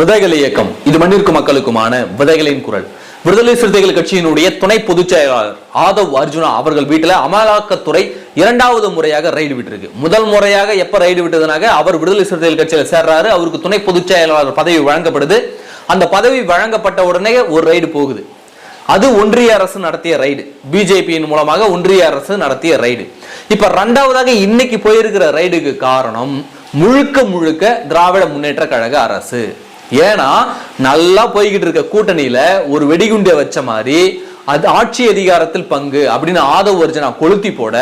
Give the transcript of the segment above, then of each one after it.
விதைகள் இயக்கம். இது மண்ணிற்கு மக்களுக்குமான விதைகளின் குரல். விடுதலை சிறுத்தைகள் கட்சியினுடைய துணை பொதுச் செயலாளர் ஆதவ் அர்ஜுனா அவர்கள் வீட்டில் அமலாக்கத்துறை இரண்டாவது முறையாக ரைடு விட்டிருக்கு. முதல் முறையாக எப்ப ரைடு விட்டதுனாக அவர் விடுதலை சிறுத்தைகள் கட்சியில் சேர்றாரு. அவருக்கு துணை பொதுச் செயலாளர் பதவி வழங்கப்படுது. அந்த பதவி வழங்கப்பட்ட உடனே ஒரு ரைடு போகுது. அது ஒன்றிய அரசு நடத்திய ரைடு பிஜேபியின் மூலமாக ஒன்றிய அரசு நடத்திய ரைடு இப்ப ரெண்டாவதாக இன்னைக்கு போயிருக்கிற ரைடுக்கு காரணம் முழுக்க முழுக்க திராவிட முன்னேற்ற கழக அரசு. ஏன்னா நல்லா போய்கிட்டு இருக்க கூட்டணியில ஒரு வெடிகுண்டை வச்ச மாதிரி அது ஆட்சி அதிகாரத்தில் பங்கு அப்படின்னு ஆதவ அர்ஜுனா கொளுத்தி போட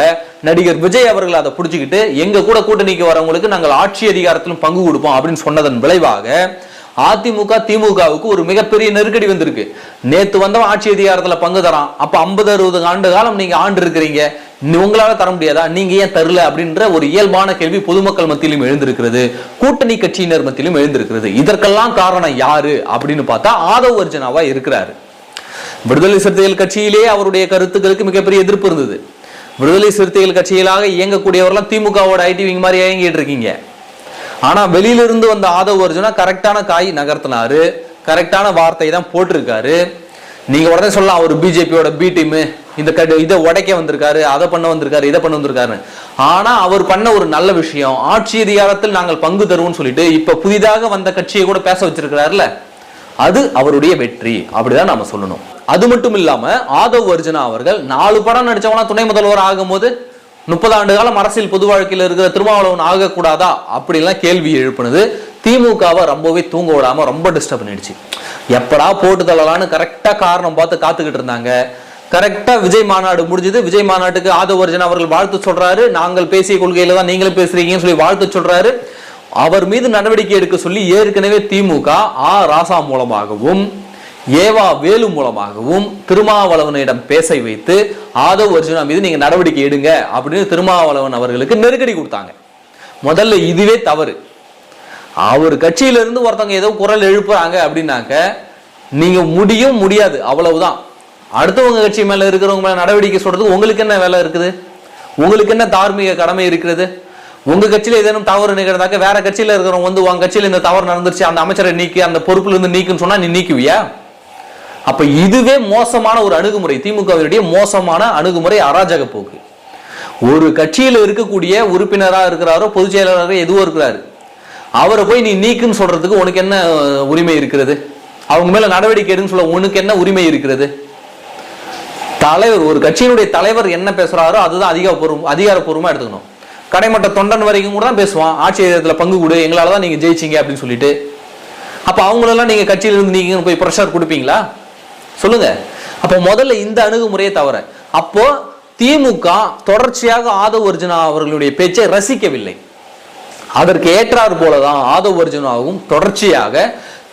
நடிகர் விஜய் அவர்கள் அதை புடிச்சுக்கிட்டு எங்க கூட கூட்டணிக்கு வரவங்களுக்கு நாங்கள் ஆட்சி அதிகாரத்திலும் பங்கு கொடுப்போம் அப்படின்னு சொன்னதன் விளைவாக அதிமுக திமுகவுக்கு ஒரு மிகப்பெரிய நெருக்கடி வந்திருக்கு. நேத்து வந்தவன் ஆட்சி அதிகாரத்துல பங்கு தரான். அப்ப ஐம்பது அறுபது ஆண்டு காலம் நீங்க ஆண்டு இருக்கிறீங்க. உங்களால தர முடியாதா? நீங்க ஏன் தரல? அப்படின்ற ஒரு இயல்பான கேள்வி பொதுமக்கள் மத்தியிலும் எழுந்திருக்கிறது. கூட்டணி கட்சியினர் மத்தியிலும் எழுந்திருக்கிறது. இதற்கெல்லாம் காரணம் யாரு? அப்படின்னு பார்த்தா ஆதவ் அர்ஜுனாவா இருக்கிறாரு. விடுதலை சிறுத்தைகள் கட்சியிலேயே அவருடைய கருத்துக்களுக்கு மிகப்பெரிய எதிர்ப்பு இருந்தது. விடுதலை சிறுத்தைகள் கட்சிகளாக இயங்கக்கூடியவரெல்லாம் திமுகவோட ஐடி விங் மாதிரி இயங்கிட்டு இருக்கீங்க. ஆனா வெளியிலிருந்து வந்த ஆதவ் அர்ஜுனா கரெக்டான காய் நகர்த்தினாரு. கரெக்டான வார்த்தை தான் போட்டிருக்காரு. நீங்கள் உடனே சொல்லலாம் அவர் பிஜேபியோட பி டீமு இந்த கடு இதை உடைக்க வந்திருக்காரு அதை பண்ண வந்திருக்காரு இதை பண்ண வந்திருக்காரு ஆனால் அவர் பண்ண ஒரு நல்ல விஷயம் ஆட்சி அதிகாரத்தில் நாங்கள் பங்கு தருவோம்னு சொல்லிட்டு இப்போ புதிதாக வந்த கட்சியை கூட பேச வச்சிருக்கிறாருல அது அவருடைய வெற்றி அப்படிதான் நாம சொல்லணும். அது மட்டும் இல்லாம ஆதவ் அர்ஜுனா அவர்கள் நாலு படம் நடிச்சவனா துணை முதல்வர் ஆகும்போது முப்பது ஆண்டு காலம் அரசியல் பொது வாழ்க்கையில் இருக்கிற திருமாவளவன் ஆகக்கூடாதா அப்படிலாம் கேள்வி எழுப்புனது. திமுகவை ரொம்பவே தூங்க விடாமல் ரொம்ப டிஸ்டர்ப் பண்ணிடுச்சு. எப்படா போட்டு தள்ளலான்னு கரெக்டாக காரணம் பார்த்து காத்துக்கிட்டு இருந்தாங்க. கரெக்டாக விஜய் மாநாடு முடிஞ்சது. விஜய் மாநாட்டுக்கு ஆதவர்ஜன் அவர்கள் வாழ்த்து சொல்கிறாரு நாங்கள் பேசிய கொள்கையில் தான் நீங்களும் பேசுறீங்கன்னு சொல்லி வாழ்த்து சொல்கிறாரு அவர் மீது நடவடிக்கை எடுக்க சொல்லி ஏற்கனவே திமுக ஆ ராசா மூலமாகவும் ஏவா வேலு மூலமாகவும் திருமாவளவனிடம் பேச வைத்து ஆதவ் அர்ஜுனா மீது நீங்கள் நடவடிக்கை எடுங்க அப்படின்னு திருமாவளவன் அவர்களுக்கு நெருக்கடி கொடுத்தாங்க. முதல்ல இதுவே தவறு. அவர் கட்சியிலிருந்து ஒருத்தவங்க ஏதோ குரல் எழுப்புறாங்க அப்படின்னாக்க நீங்க முடியும் முடியாது அவ்வளவுதான். அடுத்தவங்க கட்சி மேல இருக்கிறவங்க மேல நடவடிக்கை சொல்றதுக்கு உங்களுக்கு என்ன வேலை இருக்குது? உங்களுக்கு என்ன தார்மீக கடமை இருக்கிறது? உங்க கட்சியில ஏதேனும் தவறு நிகழ்ந்தாக்க வேற கட்சியில இருக்கிறவங்க வந்து உங்க கட்சியில இந்த தவறு நடந்துருச்சு அந்த அமைச்சரை நீக்கி அந்த பொறுப்புல இருந்து நீக்குன்னு சொன்னா நீ நீக்குவியா? அப்ப இதுவே மோசமான ஒரு அணுகுமுறை திமுகவினுடைய மோசமான அணுகுமுறை அராஜக போக்கு. ஒரு கட்சியில் இருக்கக்கூடிய உறுப்பினராக இருக்கிறாரோ பொதுச் செயலாளரோ எதுவோ இருக்கிறாரு. அவரை போய் நீ நீக்குன்னு சொல்றதுக்கு உனக்கு என்ன உரிமை இருக்கிறது? அவங்க மேல நடவடிக்கை எடுன்னு சொல்ல உனக்கு என்ன உரிமை இருக்கிறது? தலைவர் ஒரு கட்சியினுடைய தலைவர் என்ன பேசுறாரோ அதுதான் அதிகாரப்பூர்வம் அதிகாரப்பூர்வமா எடுத்துக்கணும். கடைமட்ட தொண்டன் வரைக்கும் கூட தான் பேசுவான். ஆட்சி பங்கு கொடு எங்களால தான் நீங்க ஜெயிச்சிங்க அப்படின்னு சொல்லிட்டு. அப்போ அவங்களெல்லாம் நீங்க கட்சியிலிருந்து நீங்கள் நீங்க போய் ப்ரெஷர் கொடுப்பீங்களா? சொல்லுங்க. அப்போ முதல்ல இந்த அணுகுமுறையை தவிர அப்போ திமுக தொடர்ச்சியாக ஆதவ் அர்ஜுனா அவர்களுடைய பேச்சை ரசிக்கவில்லை. அதற்கு ஏற்றாறு போலதான் ஆதவ் அர்ஜுனாவும் தொடர்ச்சியாக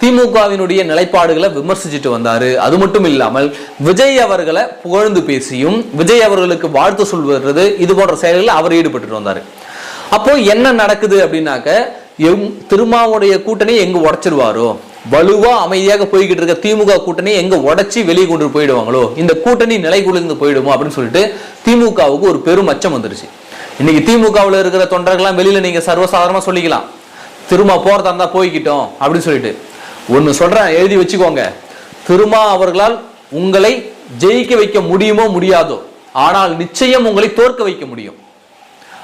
திமுகவினுடைய நிலைப்பாடுகளை விமர்சிச்சுட்டு வந்தாரு. அது மட்டும் இல்லாமல் விஜய் அவர்களை புகழ்ந்து பேசியும் விஜய் அவர்களுக்கு வாழ்த்து சொல்வது இது போன்ற செயல்களில் அவர் ஈடுபட்டு வந்தார். அப்போ என்ன நடக்குது அப்படின்னாக்க எம் திருமாவுடைய கூட்டணி எங்க உடைச்சிருவாரோ வலுவா அமைதியாக போய்கிட்டு இருக்க திமுக கூட்டணி எங்க உடைச்சி வெளியே கொண்டு போயிடுவாங்களோ இந்த கூட்டணி நிலை குளிர்ந்து போயிடுமோ அப்படின்னு சொல்லிட்டு திமுகவுக்கு ஒரு பெரும் அச்சம் வந்துருச்சு. இன்னைக்கு திமுகவில் இருக்கிற தொண்டர்கள்லாம் வெளியில நீங்க சர்வசாதாரணமா சொல்லிக்கலாம். திரும்ப போறதா இருந்தா போய்கிட்டோம் அப்படின்னு சொல்லிட்டு. ஒன்னு சொல்றேன் எழுதி வச்சுக்கோங்க. திருமா அவர்களால் உங்களை ஜெயிக்க வைக்க முடியுமோ முடியாதோ ஆனால் நிச்சயம் உங்களை தோற்க வைக்க முடியும்.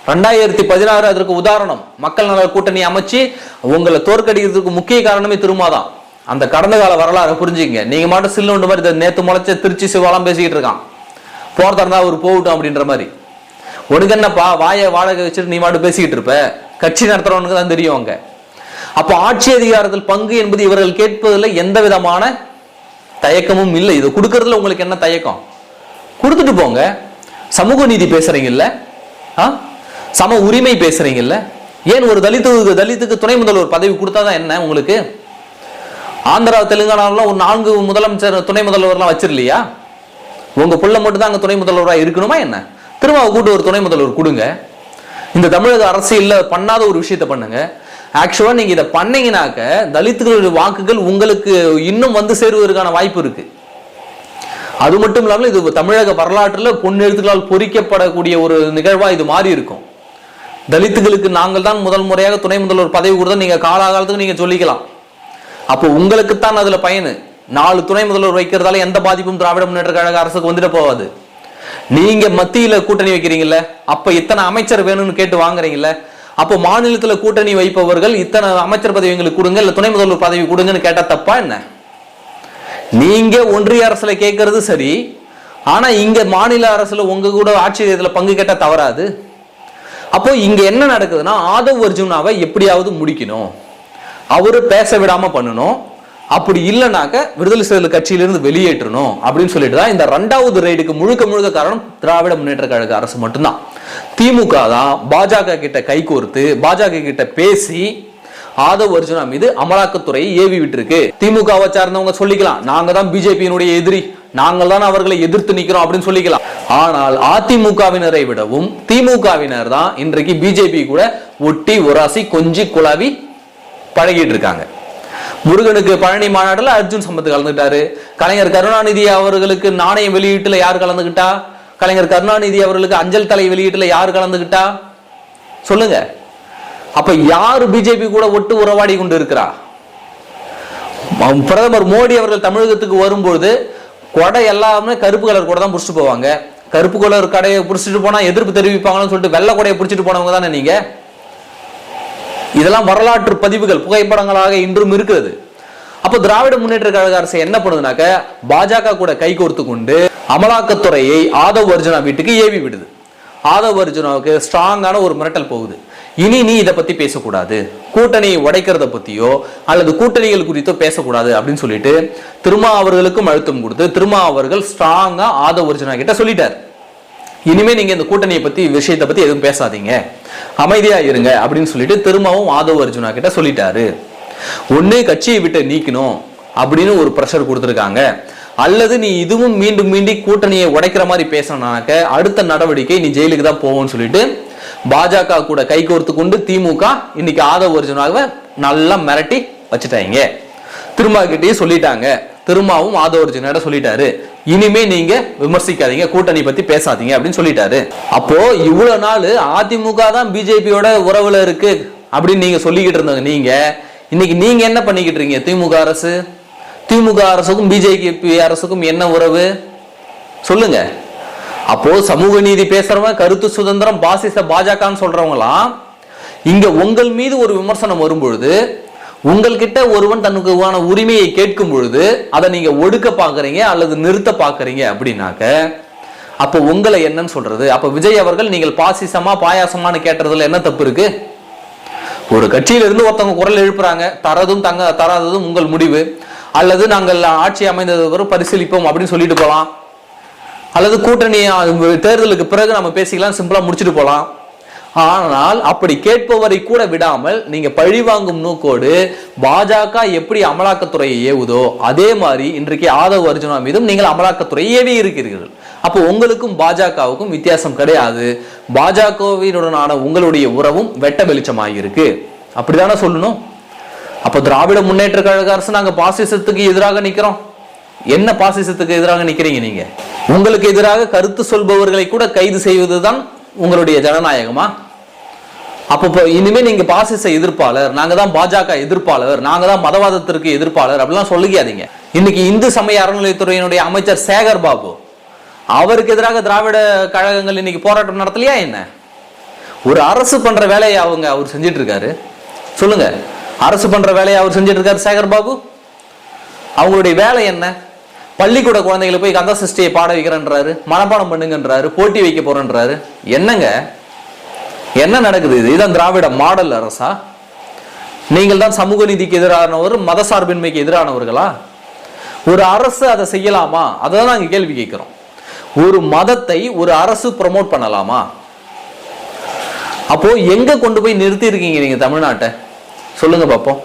ரெண்டாயிரத்தி பதினாறு அதற்கு உதாரணம். மக்கள் நல கூட்டணி அமைச்சு உங்களை தோற்கடிக்கிறதுக்கு முக்கிய காரணமே திருமாதான் அந்த கடந்த கால வரலாறு புரிஞ்சுங்க. நீங்க மட்டும் சில்லுண்டு மாதிரி இந்த நேத்து முளைச்ச திருச்சி சிவாலாம் பேசிக்கிட்டு இருக்கான். போறதா இருந்தா அவர் போகட்டும் அப்படின்ற மாதிரி. உனக்கு என்னப்பா வாயை வாடகை வச்சுட்டு நீ மாட்டு பேசிக்கிட்டு இருப்ப? கட்சி நடத்துறவனுக்கு தான் தெரியும் அங்க. அப்போ ஆட்சி அதிகாரத்தில் பங்கு என்பது இவர்கள் கேட்பதில் எந்த விதமான தயக்கமும் இல்லை. இது கொடுக்கறதுல உங்களுக்கு என்ன தயக்கம்? கொடுத்துட்டு போங்க. சமூக நீதி பேசுறீங்கல்ல? ஆ? சம உரிமை பேசுறீங்கல்ல? ஏன் ஒரு தலித்துக்கு தலித்துக்கு துணை முதல்வர் பதவி கொடுத்தாதான் என்ன உங்களுக்கு? ஆந்திரா தெலுங்கானாவில் ஒரு நான்கு முதலமைச்சர் துணை முதல்வர்லாம் வச்சிருலையா உங்க பிள்ளை மட்டும் தான் அங்கே துணை முதல்வராக இருக்கணுமா என்ன? திரும்ப கூட்டு ஒரு துணை முதல்வர் கொடுங்க. இந்த தமிழக அரசியலில் பண்ணாத ஒரு விஷயத்த பண்ணுங்க. ஆக்சுவலாக நீங்கள் இதை பண்ணீங்கனாக்க தலித்துகளுடைய வாக்குகள் உங்களுக்கு இன்னும் வந்து சேருவதற்கான வாய்ப்பு இருக்கு. அது மட்டும் இல்லாமல் இது தமிழக வரலாற்றில் பொன்னெழுத்துக்களால் பொறிக்கப்படக்கூடிய ஒரு நிகழ்வாக இது மாறி இருக்கும். தலித்துகளுக்கு நாங்கள் தான் முதல் முறையாக துணை முதல்வர் பதவி கொடுத்தா நீங்கள் காலாகாலத்துக்கு நீங்கள் சொல்லிக்கலாம். அப்போ உங்களுக்குத்தான் அதில் பயனு. நாலு துணை முதல்வர் வைக்கிறதால எந்த பாதிப்பும் திராவிட முன்னேற்ற கழக அரசுக்கு வந்துட்டு போகாது. நீங்க மத்தியில கூட்டணி வைக்கிறீங்கல்ல அப்ப இத்தனை அமைச்சர் வேணும்னு கேட்டு வாங்குறீங்கல்ல அப்போ மாநிலத்துல கூட்டணி வைப்பவர்கள் இத்தனை அமைச்சர் பதவி எங்களுக்கு கொடுங்க இல்ல துணை முதல்வர் பதவி கொடுங்கன்னு கேட்டா தப்பா என்ன? நீங்க ஒன்றிய அரசுல கேட்கறது சரி ஆனா இங்க மாநில அரசுல உங்க கூட ஆட்சி இதில் பங்கு கேட்டா தவறாது. அப்போ இங்க என்ன நடக்குதுன்னா ஆதவ் அர்ஜுனாவை எப்படியாவது முடிக்கணும். அவரு பேச விடாம பண்ணணும். அப்படி இல்லைனாக்க விடுதலை சிறுத்தைகள் கட்சியிலிருந்து வெளியேற்றணும் அப்படின்னு சொல்லிட்டு தான் இந்த ரெண்டாவது ரைடுக்கு முழுக்க முழுக்க காரணம் திராவிட முன்னேற்ற கழக அரசு மட்டும்தான். திமுக தான் பாஜக கிட்ட கைகோர்த்து பாஜக கிட்ட பேசி ஆதவ் அர்ஜுனா மீது அமலாக்கத்துறையை ஏவி விட்டுருக்கு. திமுகவை சார்ந்தவங்க சொல்லிக்கலாம் நாங்க தான் பிஜேபியினுடைய எதிரி நாங்கள் தான் அவர்களை எதிர்த்து நிற்கிறோம் அப்படின்னு சொல்லிக்கலாம். ஆனால் அதிமுகவினரை விடவும் திமுகவினர் தான் இன்றைக்கு பிஜேபி கூட ஒட்டி உராசி கொஞ்சி குழாவி பழகிட்டு இருக்காங்க. முருகனுக்கு பழனி மாநாட்டில் அர்ஜுன் சம்பத் கலந்துக்கிட்டாரு. கலைஞர் கருணாநிதி அவர்களுக்கு நாணயம் வெளியீட்டுல யார் கலந்துக்கிட்டா? கலைஞர் கருணாநிதி அவர்களுக்கு அஞ்சல் தலை வெளியீட்டுல யார் கலந்துக்கிட்டா? சொல்லுங்க. அப்ப யார் பிஜேபி கூட ஒட்டு உறவாடி கொண்டு இருக்கிறா? பிரதமர் மோடி அவர்கள் தமிழகத்துக்கு வரும்பொழுது கொடை எல்லாமே கருப்பு கலர் கூட தான் பிடிச்சிட்டு போவாங்க. கருப்பு கலர் கடையை பிடிச்சிட்டு போனா எதிர்ப்பு தெரிவிப்பாங்கன்னு சொல்லிட்டு வெள்ளை கொடையை பிடிச்சிட்டு போனவங்க தானே நீங்க? இதெல்லாம் வரலாற்று பதிவுகள் புகைப்படங்களாக இன்றும் இருக்கிறது. அப்போ திராவிட முன்னேற்ற கழக அரசு என்ன பண்ணுதுனாக்க பாஜக கூட கைகோர்த்து கொண்டு அமலாக்கத்துறையை ஆதவ் அர்ஜுனா வீட்டுக்கு ஏவி விடுது. ஆதவ் அர்ஜுனாவுக்கு ஸ்ட்ராங்கான ஒரு மிரட்டல் போகுது. இனி நீ இதை பத்தி பேசக்கூடாது. கூட்டணியை உடைக்கிறத பத்தியோ அல்லது கூட்டணிகள் குறித்தோ பேசக்கூடாது அப்படின்னு சொல்லிட்டு திருமா அவர்களுக்கும் அழுத்தம் கொடுத்து திருமா அவர்கள் ஸ்ட்ராங்கா ஆதவ் அர்ஜுனா கிட்ட சொல்லிட்டார். இனிமே நீங்க இந்த கூட்டணியை பத்தி விஷயத்தை பத்தி எதுவும் பேசாதீங்க. அமைதியா இருங்க அப்படின்னு சொல்லிட்டு திரும்பவும் ஆதவ் அர்ஜுனா கிட்ட சொல்லிட்டாரு. ஒன்னு கட்சியை விட்டு நீக்கணும் அப்படின்னு ஒரு ப்ரெஷர் கொடுத்துருக்காங்க. அல்லது நீ இதுவும் மீண்டும் மீண்டும் கூட்டணியை உடைக்கிற மாதிரி பேசணும்னாக்க அடுத்த நடவடிக்கை நீ ஜெயிலுக்கு தான் போவோம்னு சொல்லிட்டு பாஜக கூட கைகோர்த்து கொண்டு திமுக இன்னைக்கு ஆதவ அர்ஜுனாவை நல்லா மிரட்டி வச்சுட்டாங்க. திரும்ப கிட்டேயே சொல்லிட்டாங்க. திருமாவும் ஆதவ அர்ஜுனாட சொல்லிட்டாரு. இனிமே நீங்க விமர்சிக்காதீங்க கூட்டணி பத்தி பேசாதீங்க அப்படின்னு சொல்லிட்டாரு. அப்போ இவ்வளவு நாள் அதிமுக தான் பிஜேபியோட உறவுல இருக்கு அப்படின்னு நீங்க சொல்லிக்கிட்டு இருந்தவங்க நீங்க இன்னைக்கு நீங்க என்ன பண்ணிக்கிட்டு இருக்கீங்க? திமுக அரசு? திமுக அரசுக்கும் பிஜேபி அரசுக்கும் என்ன உறவு? சொல்லுங்க. அப்போ சமூக நீதி பேசுறவங்க கருத்து சுதந்திரம் பாசிச பாஜகன்னு சொல்றவங்களாம் இங்க உங்கள் மீது ஒரு விமர்சனம் வரும்பொழுது உங்கள்கிட்ட ஒருவன் தனக்குவான உரிமையை கேட்கும் பொழுது அதை நீங்க ஒடுக்க பாக்குறீங்க அல்லது நிறுத்த பாக்குறீங்க அப்படின்னாக்க அப்போ உங்களை என்னன்னு சொல்றது? அப்ப விஜய் அவர்கள் நீங்கள் பாசிசமா பாயாசமான்னு கேட்டதுல என்ன தப்பு இருக்கு? ஒரு கட்சியில இருந்து ஒருத்தவங்க குரல் எழுப்புறாங்க தரதும் தங்க தராததும் உங்கள் முடிவு. அல்லது நாங்கள் ஆட்சி அமைந்தது வரும் பரிசீலிப்போம் அப்படின்னு சொல்லிட்டு போகலாம் அல்லது கூட்டணி தேர்தலுக்கு பிறகு நம்ம பேசிக்கலாம் சிம்பிளா முடிச்சுட்டு போகலாம் ஆனால் அப்படி கேட்பவரை கூட விடாமல் நீங்க பழிவாங்கும் நோக்கோடு பாஜக எப்படி அமலாக்கத்துறையை ஏவுதோ அதே மாதிரி இன்றைக்கு ஆதவ் அர்ஜுனா மீதும் நீங்கள் அமலாக்கத்துறை ஏவி இருக்கிறீர்கள். அப்போ உங்களுக்கும் பாஜகவுக்கும் வித்தியாசம் கிடையாது. பாஜகவினுடனான உங்களுடைய உறவும் வெட்ட வெளிச்சமாகி இருக்கு அப்படிதானே சொல்லணும்? அப்போ திராவிட முன்னேற்ற கழக அரசு நாங்கள் பாசிசத்துக்கு எதிராக நிற்கிறோம் என்ன பாசிசத்துக்கு எதிராக நிற்கிறீங்க நீங்க? உங்களுக்கு எதிராக கருத்து சொல்பவர்களை கூட கைது செய்வதுதான் உங்களுடைய ஜனநாயகமா? அப்போ இனிமேல் நீங்கள் பாசிச எதிர்ப்பாளர் நாங்கள் தான் பாஜக எதிர்ப்பாளர் நாங்கள் தான் மதவாதத்திற்கு எதிர்ப்பாளர் அப்படிலாம் சொல்லிக்காதீங்க இன்னைக்கு இந்து சமய அறநிலையத்துறையினுடைய அமைச்சர் சேகர் பாபு அவருக்கு எதிராக திராவிட கழகங்கள் இன்னைக்கு போராட்டம் நடத்தலையா என்ன? ஒரு அரசு பண்ற வேலையை அவங்க அவர் செஞ்சிட்டு இருக்காரு சொல்லுங்க அரசு பண்ற வேலையை அவர் செஞ்சிட்டு இருக்காரு சேகர் பாபு? அவங்களுடைய வேலை என்ன? பள்ளிக்கூட குழந்தைகளை போய் கந்த சஷ்டியை பாட வைக்கிறேன்றாரு மனப்பாடம் பண்ணுங்கன்றாரு போட்டி வைக்க போறேன்றாரு. என்னங்க? என்ன நடக்குது இது? இதான் திராவிட மாடல் அரசா? நீங்கள் தான் சமூக நீதிக்கு எதிரானவர் மத சார்பின்மைக்கு எதிரானவர்களா? ஒரு அரசு அதை செய்யலாமா? அதை தான் நாங்கள் கேள்வி கேட்கிறோம். ஒரு மதத்தை ஒரு அரசு ப்ரமோட் பண்ணலாமா? அப்போ எங்க கொண்டு போய் நிறுத்தி இருக்கீங்க நீங்க தமிழ்நாட்டை? சொல்லுங்க பார்ப்போம்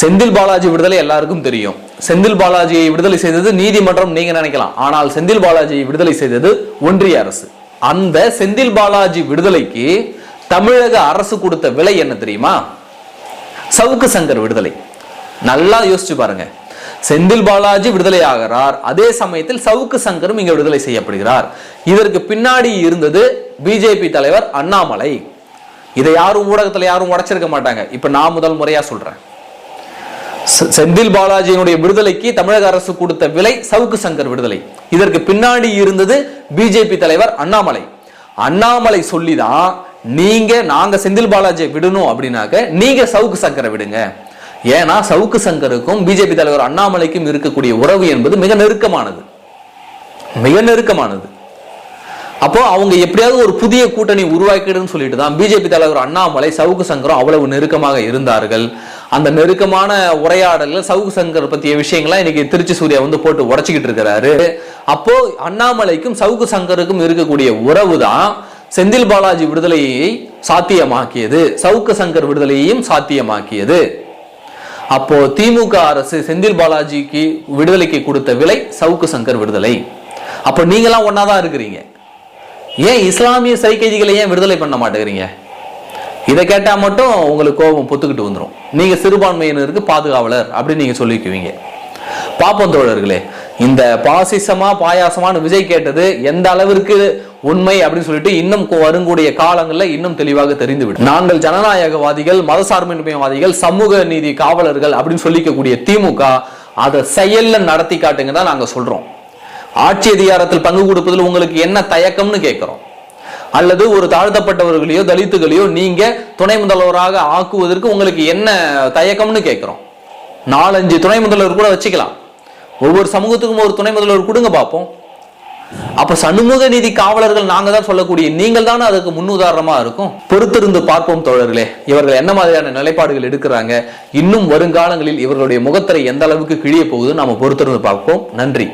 செந்தில் பாலாஜி விடுதலை எல்லாருக்கும் தெரியும். செந்தில் பாலாஜியை விடுதலை செய்தது நீதிமன்றம் நீங்க நினைக்கலாம். ஆனால் செந்தில் பாலாஜியை விடுதலை செய்தது ஒன்றிய அரசு. அந்த செந்தில் பாலாஜி விடுதலைக்கு தமிழக அரசு கொடுத்த விலை என்ன தெரியுமா? சவுக்கு சங்கர் விடுதலை. நல்லா யோசிச்சு பாருங்க. செந்தில் பாலாஜி விடுதலை ஆகிறார். அதே சமயத்தில் சவுக்கு சங்கரும் இங்க விடுதலை செய்யப்படுகிறார். இதற்கு பின்னாடி இருந்தது பிஜேபி தலைவர் அண்ணாமலை. இதை யாரும் ஊடகத்துல யாரும் உடைச்சிருக்க மாட்டாங்க. இப்ப நான் முதல் முறையா சொல்றேன். செந்தில் பாலாஜியினுடைய விடுதலைக்கு தமிழக அரசு கொடுத்த விலை சவுக்கு சங்கர் விடுதலை. இதற்கு பின்னாடி இருந்தது பிஜேபி தலைவர் அண்ணாமலை. அண்ணாமலை சொல்லிதான் நீங்க நாங்க செந்தில் பாலாஜியை விடணும் அப்படின்னாக்க நீங்க சவுக்கு சங்கரை விடுங்க. ஏன்னா சவுக்கு சங்கருக்கும் பிஜேபி தலைவர் அண்ணாமலைக்கும் இருக்கக்கூடிய உறவு என்பது மிக நெருக்கமானது. மிக நெருக்கமானது. அப்போ அவங்க எப்படியாவது ஒரு புதிய கூட்டணி உருவாக்கிடுன்னு சொல்லிட்டு தான் பிஜேபி தலைவர் அண்ணாமலை சவுக்கு சங்கரும் அவ்வளவு நெருக்கமாக இருந்தார்கள். அந்த நெருக்கமான உரையாடலில் சவுக்கு சங்கர் பத்திய விஷயங்கள்லாம் இன்னைக்கு திருச்சி சூர்யா வந்து போட்டு உடச்சிக்கிட்டு இருக்கிறாரு. அப்போ அண்ணாமலைக்கும் சவுக்கு சங்கருக்கும் இருக்கக்கூடிய உறவு தான் செந்தில் பாலாஜி விடுதலையை சாத்தியமாக்கியது. சவுக்கு சங்கர் விடுதலையையும் சாத்தியமாக்கியது. அப்போ திமுக அரசு செந்தில் பாலாஜிக்கு விடுதலைக்கு கொடுத்த விலை சவுக்கு சங்கர் விடுதலை. அப்போ நீங்களாம் ஒன்னாதான் இருக்கிறீங்க. ஏன் இஸ்லாமிய சிறை ஏன் விடுதலை பண்ண மாட்டேங்கிறீங்க? இதை கேட்டால் மட்டும் உங்களுக்கு கோபம் பொத்துக்கிட்டு வந்துடும் நீங்கள் சிறுபான்மையினருக்கு பாதுகாவலர் அப்படின்னு நீங்கள் சொல்லிக்குவீங்க. பாப்போம் தோழர்களே இந்த பாசிசமா பாயாசமான்னு விஜய் கேட்டது எந்த அளவிற்கு உண்மை அப்படின்னு சொல்லிட்டு இன்னும் வருங்கூடிய காலங்களில் இன்னும் தெளிவாக தெரிந்துவிடும். நாங்கள் ஜனநாயகவாதிகள் மதசார்பின்மைவாதிகள் சமூக நீதி காவலர்கள் அப்படின்னு சொல்லிக்கக்கூடிய திமுக அதை செயல்ல நடத்தி காட்டுங்க தான் நாங்கள் சொல்றோம். ஆட்சி அதிகாரத்தில் பங்கு கொடுப்பதில் உங்களுக்கு என்ன தயக்கம்னு கேட்கிறோம். அல்லது ஒரு தாழ்த்தப்பட்டவர்களையோ தலித்துகளையோ நீங்க துணை முதல்வராக ஆக்குவதற்கு உங்களுக்கு என்ன தயக்கம்னு கேட்குறோம். நாலஞ்சு துணை முதல்வர் கூட வச்சுக்கலாம். ஒவ்வொரு சமூகத்துக்கும் ஒரு துணை முதல்வர் கொடுங்க பார்ப்போம் அப்ப சண்முக நீதி காவலர்கள் நாங்க தான் சொல்லக்கூடிய நீங்கள் தானே அதுக்கு முன்னுதாரணமா இருக்கும். பொறுத்திருந்து பார்ப்போம் தோழர்களே இவர்கள் என்ன மாதிரியான நிலைப்பாடுகள் எடுக்கிறாங்க? இன்னும் வருங்காலங்களில் இவர்களுடைய முகத்திரை எந்த அளவுக்கு கிழிய போகுது நாம பொறுத்திருந்து பார்ப்போம். நன்றி.